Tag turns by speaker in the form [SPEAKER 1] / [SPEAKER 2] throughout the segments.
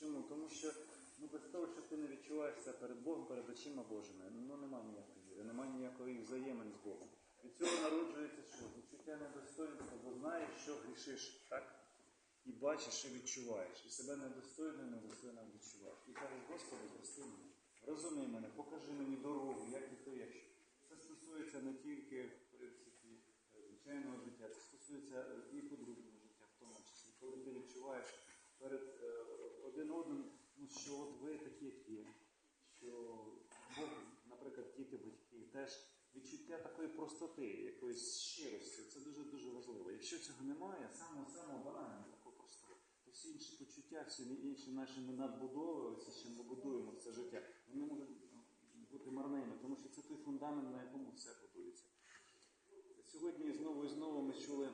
[SPEAKER 1] Чому? Тому що ну, без того, що ти не відчуваєшся перед Богом, перед очима Божими, ну немає ніякої віри, немає ніякої взаємин з Богом. Від цього народжується що? Відчуття недостойності, бо знаєш, що грішиш, так? І бачиш, і відчуваєш, і себе недостойно, недостойно відчуваєш. І кажеш, Господи, прости мене, розумій мене, покажи мені дорогу, як і то є. Це стосується не тільки, в принципі, звичайного життя, це стосується і подругного життя, в тому числі, коли ти відчуваєш перед е, один одним, ну, що от ви такі, як є, що Бог, наприклад, діти, батьки, теж відчуття такої простоти, якоїсь щирості, це дуже-дуже важливо. Якщо цього немає, самого банального, такого простого, то всі інші почуття, всі інші наші надбудови, що ми будуємо це життя, вони можуть бути марними, тому що це той фундамент, на якому все будується. Сьогодні знову і знову ми чули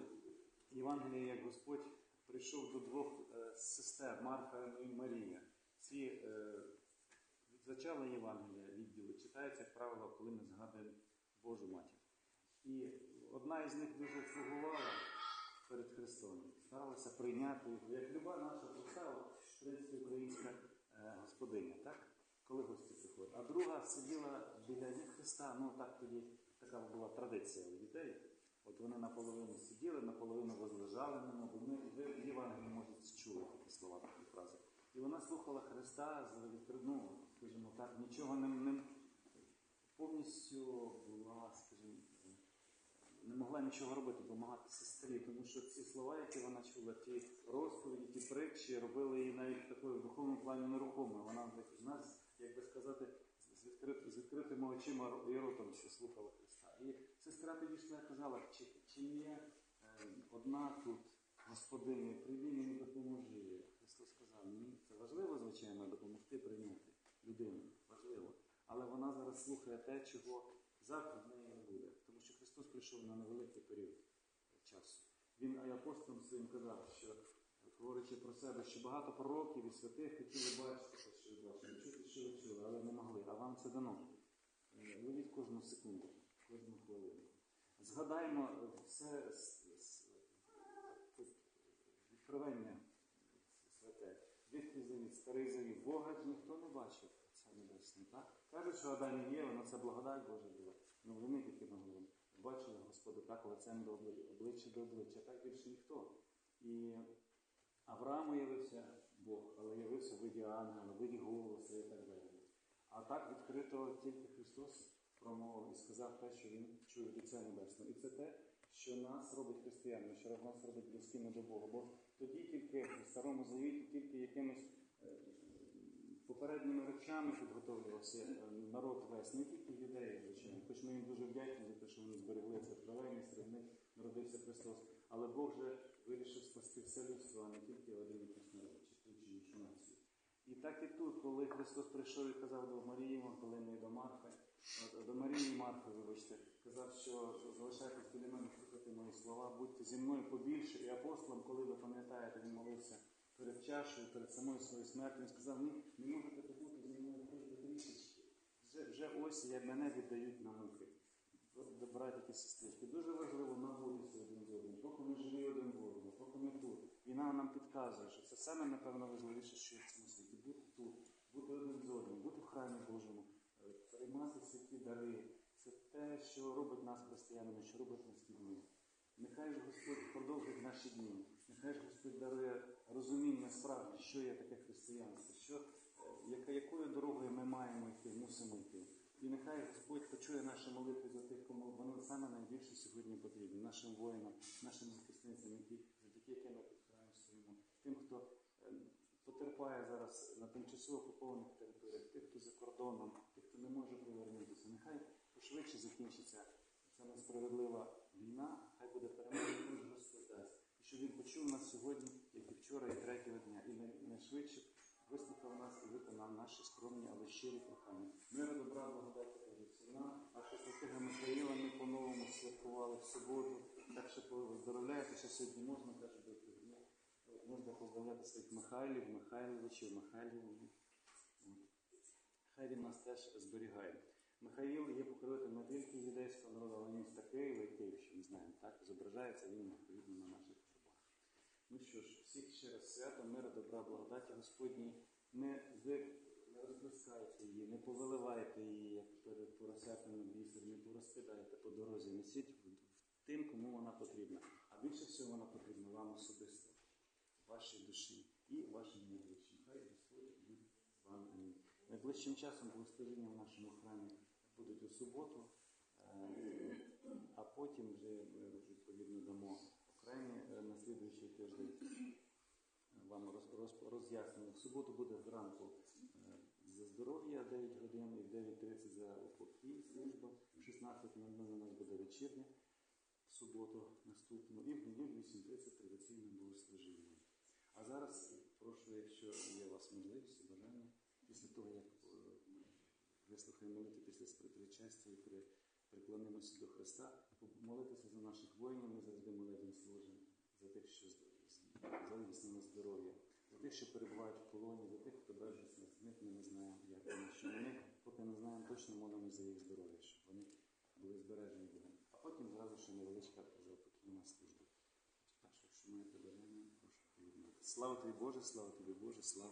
[SPEAKER 1] Євангеліє, як Господь прийшов до двох е, сестер Марфа і Марія. Ці е, від зачала Євангелія відділи читаються, як правило, коли ми згадуємо Божу матір. І одна із них дуже слугувала перед Христом, старалася прийняти його, як люба наша душа, в принципі, українська е, господиня, так? коли гості приходять. А друга сиділа біля Христа, ну так тоді така була традиція у дітей. От вони наполовину сиділи, наполовину возлежали на ньому. Ми в Євангелії можете чули такі слова, такі фрази. І вона слухала Христа з ну, скажімо так, нічого не, не повністю була, скажімо, не могла нічого робити, допомагати сестрі, тому що ці слова, які вона чула, ті розповіді, ті притчі, робили її навіть такою в духовному плані нерухомою. Вона з нас, як би сказати, з, відкрит, з відкритими очима і ротом що слухала Христа. І сестра підійшла і казала, чи, чи є е, одна тут господиня, прийди мені допоможи. Христос сказав, ні, це важливо, звичайно, допомогти прийняти людину. Важливо. Але вона зараз слухає те, чого завтра в неї не буде. Тому що Христос прийшов на невеликий період часу. Він і апостолам своїм казав, що говорячи про себе, що багато пророків і святих хотіли бачити, що бачили, чути, що ви чули, але не могли. А вам це дано. Е, Ловіть кожну секунду, кожну хвилину. Згадаймо е, все відкривання святе. Завіт, старий завіт. Бога ніхто не бачив, Отця Небесний. Так? Кажуть, що Адам і Єва, ну це благодать Божа була. Ну вони тільки могли. Бачили Господа так лицем до обличчя до обличчя, так більше ніхто. І Аврааму явився Бог, але явився в виді ангела, в виді голоса і так далі. А так відкрито тільки Христос промовив і сказав те, що Він чує від Отця Небесного. І це те, що нас робить християнами, що нас робить близькими до Бога. Бо тоді тільки в Старому Завіті, тільки якимись е, попередніми речами підготовлювався е, народ весь, не тільки юдеї, звичайно. Хоч ми їм дуже вдячні за те, що вони зберегли це правильність, серед них народився Христос. Але Бог же вирішив спасти все людство, а не тільки один якийсь народ, чи ту чи іншу націю. І так і тут, коли Христос прийшов і казав до Марії Магдалини і до Марфи, і Марфи, вибачте, казав, що залишайтесь біля мене, слухайте мої слова, будьте зі мною побільше. І апостолом, коли ви пам'ятаєте, він молився перед чашею, перед самою своєю смертю, він сказав, ні, не можете побути зі мною хоч трішечки. Вже, вже ось як мене віддають на муки. Братики і сестрички, дуже важливо наводитися один з одним, поки ми живі один в одному, поки ми тут. Війна нам підказує, що це саме, напевно, важливіше, що в цьому світі. Бути тут, бути один з одним, бути в храмі Божому, е, приймати святі дари. Це те, що робить нас християнами, що робить нас людьми. Нехай ж Господь продовжить наші дні, нехай ж Господь дарує розуміння справді, що є таке християнство, що, е, яка, якою дорогою ми маємо йти, мусимо йти. І нехай Господь почує наші молитви за тих, кому вони саме найбільше сьогодні потрібні, нашим воїнам, нашим захисницям, які, завдяки яким ми храмі стоїмо, тим, хто е, потерпає зараз на тимчасово окупованих територіях, тих, хто за кордоном, може повернутися. Нехай пошвидше закінчиться ця несправедлива війна, хай буде перемога, тому Господь дасть. І щоб він почув нас сьогодні, як і вчора, і третього дня, і найшвидше вислухав нас і виконав наші скромні, але щирі прохання. Мира, добра, благодаті Божа всім нам, а що святого Михаїла ми по-новому святкували в суботу, так що поздоровляєте, що сьогодні можна, каже, до. Можна поздравляти своїх Михайлів, Михайловичів, Михайлівів. Хай він нас теж зберігає. Михаїл є покровителем не тільки юдейського народу, але й міста Києва і що ми знаємо. Так зображається він відповідно на наших гробах. Ну що ж, всіх ще раз свято, мира, добра, благодаті Господній. Не ви не розплескайте її, не повиливайте її, як перед поросятами бісер, не порозкидайте по дорозі. Несіть тим, кому вона потрібна. А більше всього вона потрібна вам особисто, вашій душі і вашим найближчим. Хай Господь буде з вами. Амінь. Найближчим часом благословення в нашому храмі будуть у суботу, е, а потім вже відповідно дамо окремі е, на слідуючий тиждень вам роз, роз- роз'яснення. В суботу буде зранку е, за здоров'я 9 годин і в 9.30 за упокій служба. В 16.00 у нас буде вечірня в суботу наступну і в неділю 8.30 традиційне богослужіння. А зараз прошу, якщо є у вас можливість після того, як е, вислухаємо молитву після причастя і при, приклонимося до Христа, молитися за наших воїнів, ми завжди молитву служимо, за тих, що з- з- за здоров'я, за тих, що перебувають в полоні, за тих, хто бережеться з них, ми не знаємо, як вони, що вони, поки не знаємо, точно молимося за їх здоров'я, щоб вони були збережені Богом. А потім зразу ще невеличка заупокійна служба. Так що, якщо маєте бажання, прошу приєднати. Слава тобі Боже, слава тобі Боже, слава